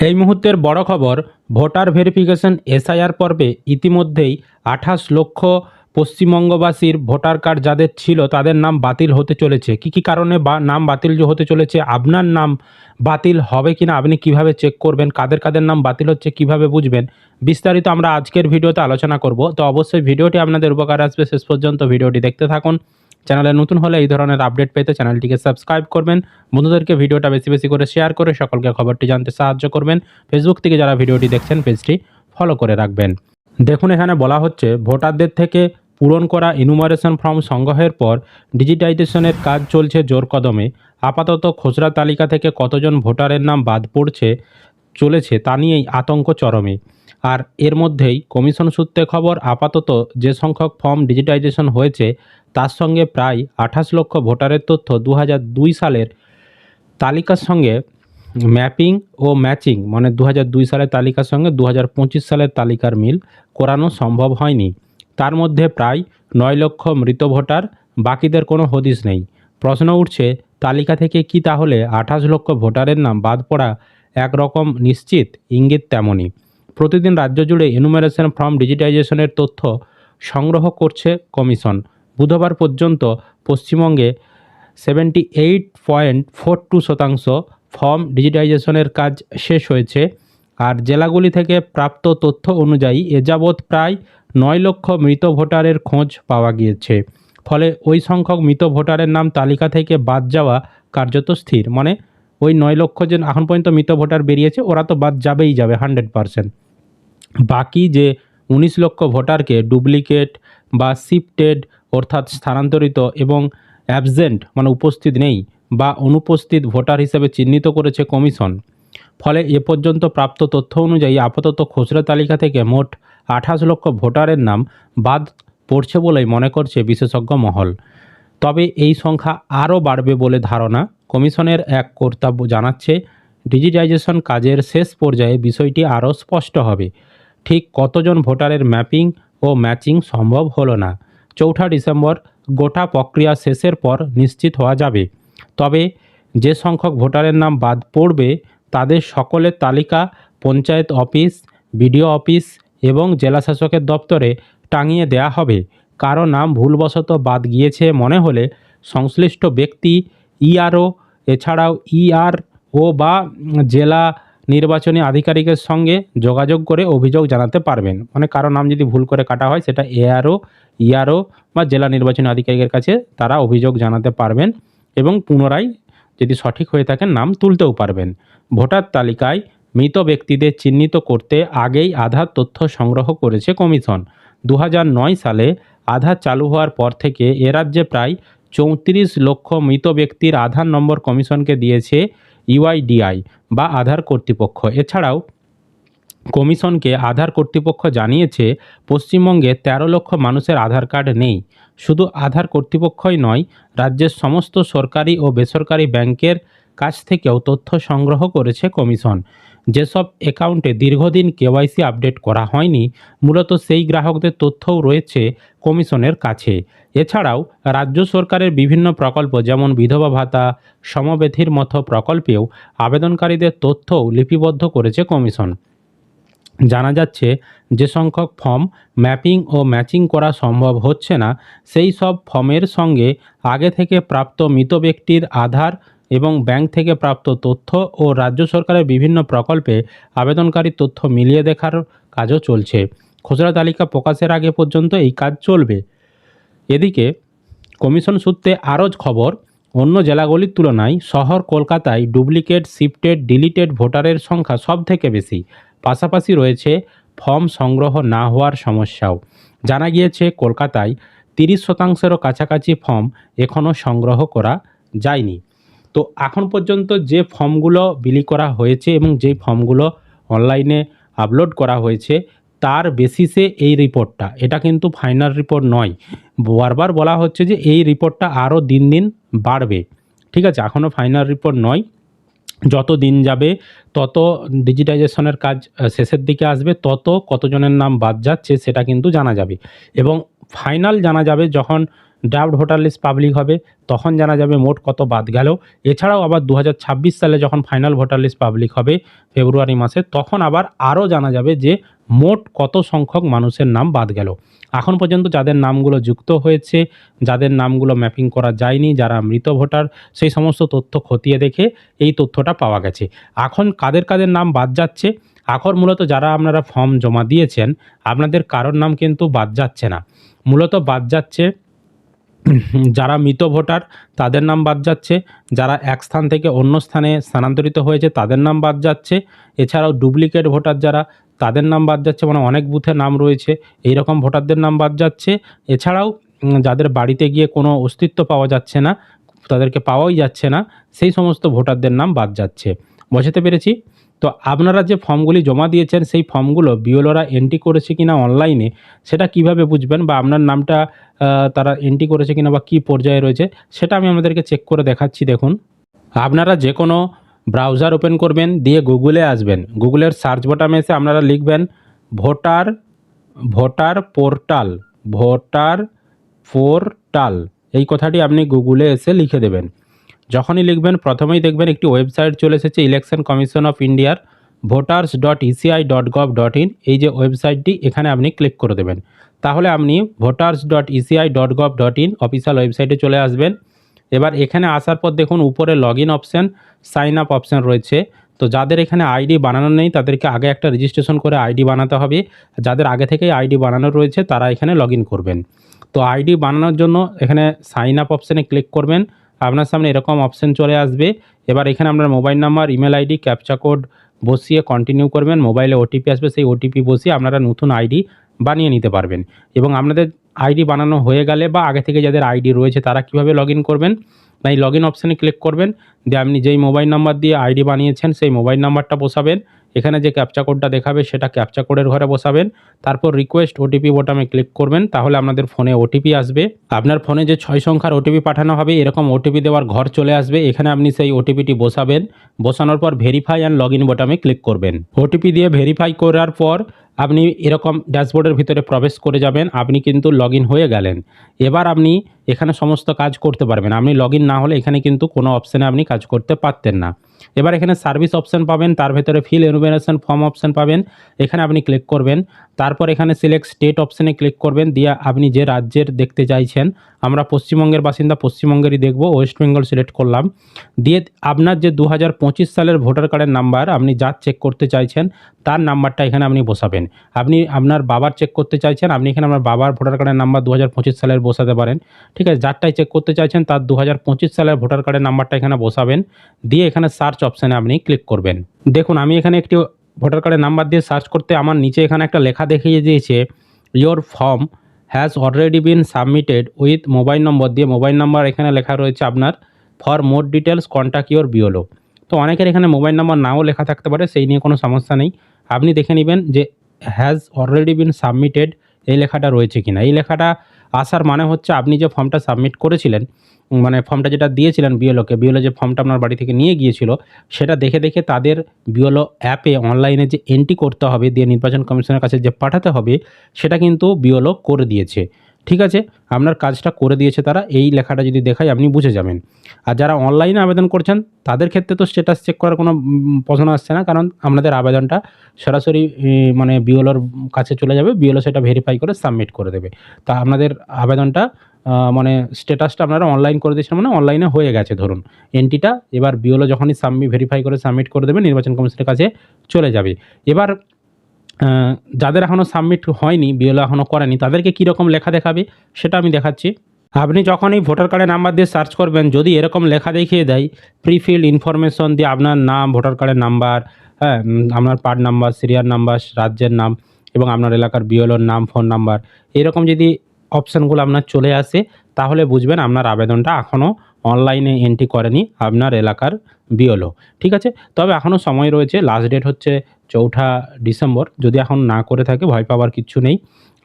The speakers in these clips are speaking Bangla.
এই মুহূর্তের বড় খবর, ভোটার ভেরিফিকেশন এসআইআর পর্বে ইতিমধ্যেই আঠাশ লক্ষ পশ্চিমবঙ্গবাসীর ভোটার কার্ড যাদের ছিল তাদের নাম বাতিল হতে চলেছে। কি কি কারণে বা নাম বাতিল যে হতে চলেছে, আপনার নাম বাতিল হবে কি না আপনি কীভাবে চেক করবেন, কাদের কাদের নাম বাতিল হচ্ছে, কীভাবে বুঝবেন, বিস্তারিত আমরা আজকের ভিডিওতে আলোচনা করব। তো অবশ্যই ভিডিওটি আপনাদের উপকার আসবে। শেষ পর্যন্ত ভিডিওটি দেখতে থাকুন। চ্যানেলে নতুন হলে এই ধরনের আপডেট পেতে চ্যানেলটিকে সাবস্ক্রাইব করবেন। বন্ধুদেরকে ভিডিওটা বেশি বেশি করে শেয়ার করে সকলকে খবরটি জানতে সাহায্য করবেন। ফেসবুক থেকে যারা ভিডিওটি দেখছেন পেজটি ফলো করে রাখবেন। দেখুন, এখানে বলা হচ্ছে, ভোটারদের থেকে পূরণ করা ইনুমারেশন ফর্ম সংগ্রহের পর ডিজিটাইজেশনের কাজ চলছে জোর কদমে। আপাতত খসড়া তালিকা থেকে কতজন ভোটারের নাম বাদ পড়ছে চলেছে তা নিয়েই আতঙ্ক চরমে। আর এর মধ্যেই কমিশন সূত্রে খবর, আপাতত যে সংখ্যক ফর্ম ডিজিটাইজেশন হয়েছে, তার সঙ্গে প্রায় আঠাশ লক্ষ ভোটারের তথ্য দু সালের তালিকার সঙ্গে ম্যাপিং ও ম্যাচিং মানে দু সালের তালিকার সঙ্গে দু সালের তালিকার মিল করানো সম্ভব হয়নি। তার মধ্যে প্রায় নয় লক্ষ মৃত ভোটার, বাকিদের কোনো হদিশ নেই। প্রশ্ন উঠছে, তালিকা থেকে কি তাহলে আঠাশ লক্ষ ভোটারের নাম বাদ পড়া একরকম নিশ্চিত, ইঙ্গিত তেমনই। প্রতিদিন রাজ্য জুড়ে এনুমেরেশন ফর্ম ডিজিটাইজেশনের তথ্য সংগ্রহ করছে কমিশন। বুধবার পর্যন্ত পশ্চিমবঙ্গে seventy eight point four two শতাংশ ফর্ম ডিজিটাইজেশনের কাজ শেষ হয়েছে আর জেলাগুলি থেকে প্রাপ্ত তথ্য অনুযায়ী এ যাবৎ প্রায় নয় লক্ষ মৃত ভোটারের খোঁজ পাওয়া গিয়েছে। ফলে ওই সংখ্যক মৃত ভোটারের নাম তালিকা থেকে বাদ যাওয়া কার্যত স্থির। মানে ওই নয় লক্ষ যে এখন পর্যন্ত মৃত ভোটার বেরিয়েছে, ওরা তো বাদ যাবেই যাবে হান্ড্রেড পারসেন্ট বাকি যে উনিশ লক্ষ ভোটারকে ডুপ্লিকেট বা শিফটেড অর্থাৎ স্থানান্তরিত এবং অ্যাবসেন্ট মানে উপস্থিত নেই বা অনুপস্থিত ভোটার হিসেবে চিহ্নিত করেছে কমিশন, ফলে এ পর্যন্ত প্রাপ্ত তথ্য অনুযায়ী আপাতত খসড়া তালিকা থেকে মোট আঠাশ লক্ষ ভোটারের নাম বাদ পড়ছে বলেই মনে করছে বিশেষজ্ঞ মহল। তবে এই সংখ্যা আরও বাড়বে বলে ধারণা কমিশনের এক কর্তব্য জানাচ্ছে, ডিজিটাইজেশন কাজের শেষ পর্যায়ে বিষয়টি আরও স্পষ্ট হবে। ঠিক কতজন ভোটারের ম্যাপিং ও ম্যাচিং সম্ভব হলো না। চৌঠা ডিসেম্বর গোটা প্রক্রিয়া শেষের পর নিশ্চিত হওয়া যাবে। তবে যে সংখ্যক ভোটারের নাম বাদ পড়বে, তাদের সকলের তালিকা পঞ্চায়েত অফিস, বিডিও অফিস এবং জেলাশাসকের দপ্তরে টাঙিয়ে দেয়া হবে। কারও নাম ভুলবশত বাদ গিয়েছে মনে হলে সংশ্লিষ্ট ব্যক্তি ইআরও, এছাড়াও ইআর ও বা জেলা নির্বাচনী আধিকারিকের সঙ্গে যোগাযোগ করে অভিযোগ জানাতে পারবেন। মানে কারও নাম যদি ভুল করে কাটা হয়, সেটা এআরও, ইআরও বা জেলা নির্বাচনী আধিকারিকের কাছে তারা অভিযোগ জানাতে পারবেন এবং পুনরায় যদি সঠিক হয়ে থাকেন, নাম তুলতেও পারবেন। ভোটার তালিকায় মৃত ব্যক্তিদের চিহ্নিত করতে আগেই আধার তথ্য সংগ্রহ করেছে কমিশন। দু হাজার নয় সালে আধার চালু হওয়ার পর থেকে এ রাজ্যে প্রায় চৌত্রিশ লক্ষ মৃত ব্যক্তির আধার নম্বর কমিশনকে দিয়েছে ইউআইডিআই বা আধার কর্তৃপক্ষ। এছাড়াও কমিশনকে আধার কর্তৃপক্ষ জানিয়েছে, পশ্চিমবঙ্গে তেরো লক্ষ মানুষের আধার কার্ড নেই। শুধু আধার কর্তৃপক্ষই নয়, রাজ্যের সমস্ত সরকারি ও বেসরকারি ব্যাংকের কাছ থেকেও তথ্য সংগ্রহ করেছে কমিশন। যেসব অ্যাকাউন্টে দীর্ঘদিন কেওয়াইসি আপডেট করা হয়নি, মূলত সেই গ্রাহকদের তথ্যও রয়েছে কমিশনের কাছে। এছাড়াও, রাজ্য সরকারের বিভিন্ন প্রকল্প যেমন বিধবা ভাতা, সমবেথীর মতো প্রকল্পেও আবেদনকারীদের তথ্যও লিপিবদ্ধ করেছে কমিশন। জানা যাচ্ছে, যে সংখ্যক ফর্ম ম্যাপিং ও ম্যাচিং করা সম্ভব হচ্ছে না, সেই সব ফর্মের সঙ্গে আগে থেকে প্রাপ্ত মৃত ব্যক্তির আধার এবং ব্যাংক থেকে প্রাপ্ত তথ্য ও রাজ্য সরকারের বিভিন্ন প্রকল্পে আবেদনকারী তথ্য মিলিয়ে দেখার কাজও চলছে। খসড়া তালিকা প্রকাশের আগে পর্যন্ত এই কাজ চলবে। এদিকে, কমিশন সূত্রে আরও খবর, অন্য জেলাগুলির তুলনায় শহর কলকাতায় ডুপ্লিকেট, শিফটেড, ডিলিটেড ভোটারের সংখ্যা সব থেকে বেশি। পাশাপাশি রয়েছে ফর্ম সংগ্রহ না হওয়ার সমস্যাও। জানা গিয়েছে, কলকাতায় তিরিশ শতাংশেরও কাছাকাছি ফর্ম এখনও সংগ্রহ করা যায়নি। তো এখন পর্যন্ত যে ফর্মগুলো বিলি করা হয়েছে এবং যেই ফর্মগুলো অনলাইনে আপলোড করা হয়েছে, তার বেসিসে এই রিপোর্টটা। এটা কিন্তু ফাইনাল রিপোর্ট নয়। বারবার বলা হচ্ছে যে এই রিপোর্টটা আরও দিন দিন বাড়বে। ঠিক আছে, এখনও ফাইনাল রিপোর্ট নয়। যত দিন যাবে, তত ডিজিটাইজেশনের কাজ শেষের দিকে আসবে, তত কতজনের নাম বাদ যাচ্ছে সেটা কিন্তু জানা যাবে। এবং ফাইনাল জানা যাবে যখন ড্রাফট ভোটার লিস্ট পাবলিক হবে, তখন জানা যাবে মোট কত বাদ গেল। এছাড়াও আবার দু হাজার ছাব্বিশ সালে যখন ফাইনাল ভোটার লিস্ট পাবলিক হবে ফেব্রুয়ারি মাসে, তখন আবার আরও জানা যাবে যে মোট কত সংখ্যক মানুষের নাম বাদ গেল। এখন পর্যন্ত যাদের নামগুলো যুক্ত হয়েছে, যাদের নামগুলো ম্যাপিং করা যায়নি, যারা মৃত ভোটার, সেই সমস্ত তথ্য খতিয়ে দেখে এই তথ্যটা পাওয়া গেছে। এখন কাদের কাদের নাম বাদ যাচ্ছে? এখন মূলত যারা আপনারা ফর্ম জমা দিয়েছেন, আপনাদের কারোর নাম কিন্তু বাদ যাচ্ছে না। মূলত বাদ যাচ্ছে যারা মৃত ভোটার, তাদের নাম বাদ যাচ্ছে। যারা এক স্থান থেকে অন্য স্থানে স্থানান্তরিত হয়েছে, তাদের নাম বাদ যাচ্ছে। এছাড়াও ডুপ্লিকেট ভোটার যারা, তাদের নাম বাদ যাচ্ছে মানে অনেক বুথে নাম রয়েছে। এই রকম ভোটারদের নাম বাদ যাচ্ছে। এছাড়াও যাদের বাড়িতে গিয়ে কোনো অস্তিত্ব পাওয়া যাচ্ছে না, তাদেরকে পাওয়াই যাচ্ছে না, সেই সমস্ত ভোটারদের নাম বাদ যাচ্ছে। বোঝাতে পেরেছি? তো আপনারা যে ফর্মগুলি জমা দিয়েছেন, সেই ফর্মগুলো বিওলোরা এন্ট্রি করেছে কিনা অনলাইনে সেটা কীভাবে বুঝবেন বা আপনার নামটা তারা এন্ট্রি করেছে কিনা বা কী পর্যায়ে রয়েছে, সেটা আমি আমাদেরকে চেক করে দেখাচ্ছি, দেখুন। আপনারা যে কোনো ব্রাউজার ওপেন করবেন, দিয়ে গুগলে আসবেন। গুগলের সার্চ বটামে এসে আপনারা লিখবেন, voter voter portal voter portal এই কথাটি আপনি গুগলে এসে লিখে দেবেন। যখনই লিখবেন, প্রথমেই দেখবেন একটি ওয়েবসাইট চলে এসেছে ইলেকশন কমিশন অফ ইন্ডিয়ার voters dot ECI dot gov dot in এই যে ওয়েবসাইটটি, এখানে আপনি ক্লিক করে দেবেন। তাহলে আপনি voters dot ECI dot gov dot in official ওয়েবসাইটে চলে আসবেন। এবার এখানে আসার পর দেখুন, উপরে log in option sign up option রয়েছে। তো যাদের এখানে আইডি বানানো নেই, তাদেরকে আগে একটা রেজিস্ট্রেশন করে আইডি বানাতে হবে। যাদের আগে থেকেই আইডি বানানো রয়েছে, তারা এখানে লগ করবেন। তো আইডি বানানোর জন্য এখানে সাইন আপ অপশানে ক্লিক করবেন। আপনার সামনে এরকম অপশান চলে আসবে। এবার এখানে আপনার mobile number email ID captcha code বসিয়ে কন্টিনিউ করবেন। মোবাইলে ওটিপি আসবে, সেই ওটিপি বসিয়ে আপনারা নতুন আইডি বানিয়ে নিতে পারবেন। এবং আপনাদের আইডি বানানো হয়ে গেলে বা আগে থেকে যাদের আইডি রয়েছে, তারা কীভাবে লগ করবেন? না, এই লগ ইন অপশানে ক্লিক করবেন। দিয়ে আপনি যেই মোবাইল নাম্বার দিয়ে আইডি বানিয়েছেন, সেই মোবাইল নাম্বারটা বসাবেন। এখানে যে ক্যাপচা কোডটা দেখাবে সেটা ক্যাপচা কোডের ঘরে বসাবেন। তারপর রিকোয়েস্ট ওটিপি বোটামে ক্লিক করবেন, তাহলে আপনাদের ফোনে ওটিপি আসবে। আপনার ফোনে যে ছয় সংখ্যার ওটিপি পাঠানো হবে, এরকম ওটিপি দেওয়ার ঘর চলে আসবে। এখানে আপনি সেই ওটিপিটি বসাবেন। বসানোর পর ভেরিফাই অ্যান্ড লগ ইন বোটামে ক্লিক করবেন ওটিপি দিয়ে ভেরিফাই করার পর আপনি এরকম ড্যাশবোর্ডের ভিতরে প্রবেশ করে যাবেন। আপনি কিন্তু লগ হয়ে গেলেন। এবার আপনি এখানে সমস্ত কাজ করতে পারবেন। আপনি লগ না হলে এখানে কিন্তু কোনো অপশানে আপনি কাজ করতে পারতেন না। এবার এখানে সার্ভিস অপশান পাবেন, তার ভেতরে ফিল এনুমিনেশন ফর্ম অপশান পাবেন, এখানে আপনি ক্লিক করবেন, তারপর এখানে সিলেক্ট স্টেট অপশানে ক্লিক করবেন, দিয়ে আপনি যে রাজ্যের দেখতে চাইছেন আমরা পশ্চিমবঙ্গের বাসিন্দা, পশ্চিমবঙ্গেরই দেখব ওয়েস্ট বেঙ্গল সিলেক্ট করলাম। দিয়ে আপনার যে দু হাজার পঁচিশ সালের ভোটার কার্ডের নাম্বার, আপনি যার চেক করতে চাইছেন, তার নাম্বারটা এখানে আপনি বসাবেন। আপনি আপনার বাবার চেক করতে চাইছেন, আপনি এখানে আপনার বাবার ভোটার কার্ডের নাম্বার দু হাজার পঁচিশ সালের বসাতে পারেন। ঠিক আছে, যারটাই চেক করতে চাইছেন, তার দু হাজার পঁচিশ সালের ভোটার কার্ডের নাম্বারটা এখানে বসাবেন। দিয়ে এখানে সার্চ অপশানে আপনি ক্লিক করবেন। দেখুন, আমি এখানে একটি ভোটার কার্ডের নাম্বার দিয়ে সার্চ করতে আমার নিচে এখানে একটা লেখা দেখিয়ে দিয়েছে your form has already been submitted with mobile number দিয়ে মোবাইল নাম্বার এখানে লেখা রয়েছে আপনার for more details contact your below তো অনেকের এখানে মোবাইল নাম্বার নাও লেখা থাকতে পারে, সেই নিয়ে কোনো সমস্যা নেই। আপনি দেখে নেবেন যে হ্যাজ অলরেডি বিন সাবমিটেড এই লেখাটা রয়েছে কিনা। এই লেখাটা আসার মানে হচ্ছে আপনি যে ফর্মটা সাবমিট করেছিলেন মানে ফর্মটা যেটা দিয়েছিলেন বিওলোকে, বিওলো যে ফর্মটা আপনার বাড়ি থেকে নিয়ে গিয়েছিল, সেটা দেখে দেখে তাদের বিওলো অ্যাপে অনলাইনে যে এন্ট্রি করতে হবে, দিয়ে নির্বাচন কমিশনের কাছে যে পাঠাতে হবে, সেটা কিন্তু বিওলো করে দিয়েছে। ঠিক আছে? আপনার কাজটা করে দিয়েছে তারা, এই লেখাটা যদি দেখায় আপনি বুঝে যাবেন। আর যারা অনলাইনে আবেদন করছেন, তাদের ক্ষেত্রে তো স্ট্যাটাস চেক করার কোনো প্রশ্ন আসছে না, কারণ আপনাদের আবেদনটা সরাসরি মানে বিওলোর কাছে চলে যাবে বিওলো সেটা ভেরিফাই করে সাবমিট করে দেবে। তা আপনাদের আবেদনটা মানে স্ট্যাটাসটা আপনারা অনলাইন করে দিয়েছেন মানে অনলাইনে হয়ে গেছে ধরুন। এন্ট্রিটা এবার বিওলো যখনই সাবমিট ভেরিফাই করে সাবমিট করে দেবে, নির্বাচন কমিশনের কাছে চলে যাবে। এবার যাদের এখনও সাবমিট হয়নি বিওলো এখনও করেনি, তাদেরকে কীরকম লেখা দেখাবে? সেটা আমি দেখাচ্ছি। আপনি যখন এই ভোটার কার্ডের নাম্বার দিয়ে সার্চ করবেন, যদি এরকম লেখা দেখিয়ে দেয় প্রিফিল্ড ইনফরমেশন দিয়ে আপনার নাম ভোটার কার্ডের নাম্বার হ্যাঁ আপনার পার্ট নাম্বার সিরিয়াল নাম্বার রাজ্যের নাম এবং আপনার এলাকার বিওলোর নাম ফোন নাম্বার এরকম যদি অপশানগুলো আপনার চলে আসে, তাহলে বুঝবেন আপনার আবেদনটা এখনও অনলাইনে এন্ট্রি করেনি আপনার এলাকার বিওলো ঠিক আছে? তবে এখনও সময় রয়েছে লাস্ট ডেট হচ্ছে চৌঠা ডিসেম্বর যদি এখন না করে থাকে ভয় পাওয়ার কিছু নেই।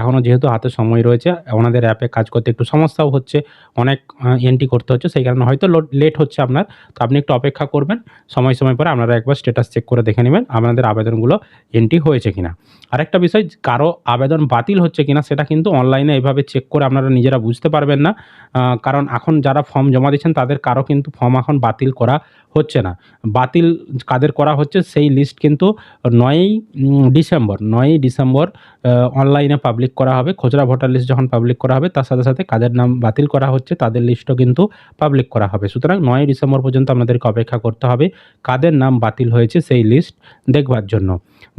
এখনও যেহেতু হাতে সময় রয়েছে, ওনাদের অ্যাপে কাজ করতে একটু সমস্যাও হচ্ছে, অনেক এন্ট্রি করতে হচ্ছে, সেই কারণে হয়তো লেট হচ্ছে আপনার, তো আপনি একটু অপেক্ষা করবেন, সময় সময় পরে আপনারা একবার স্ট্যাটাস চেক করে দেখে নেবেন আপনাদের আবেদনগুলো এন্ট্রি হয়েছে কিনা। আরেকটা বিষয়, কারও আবেদন বাতিল হচ্ছে কিনা সেটা কিন্তু অনলাইনে এভাবে চেক করে আপনারা নিজেরা বুঝতে পারবেন না কারণ এখন যারা ফর্ম জমা দিচ্ছেন তাদের কারও কিন্তু ফর্ম এখন বাতিল করা হচ্ছে না। বাতিল কাদের করা হচ্ছে সেই লিস্ট কিন্তু নয়ই ডিসেম্বর নয়ই ডিসেম্বর অনলাইনে পাবলিক করা হবে। খুচরা ভোটার লিস্ট যখন পাবলিক করা হবে, তার সাথে সাথে কাদের নাম বাতিল করা হচ্ছে, তাদের লিস্টও কিন্তু পাবলিক করা হবে। সুতরাং নয়ই ডিসেম্বর পর্যন্ত আপনাদেরকে অপেক্ষা করতে হবে, কাদের নাম বাতিল হয়েছে সেই লিস্ট দেখবার জন্য।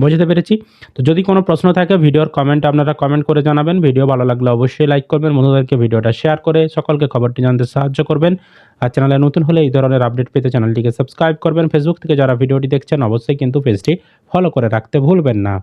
বুঝতে পেরেছি? তো যদি কোনো প্রশ্ন থাকে, ভিডিওর কমেন্ট আপনারা কমেন্ট করে জানাবেন। ভিডিও ভালো লাগলে অবশ্যই লাইক করবেন, বন্ধুদেরকে ভিডিওটা শেয়ার করে সকলকে খবরটি জানতে সাহায্য করবেন। আর চ্যানেলে নতুন হলে এই ধরনের আপডেট পেতে চ্যানেলটিকে সাবস্ক্রাইব করবেন। ফেসবুক থেকে যারা ভিডিওটি দেখছেন, অবশ্যই কিন্তু পেজটি ফলো করে রাখতে ভুলবেন না।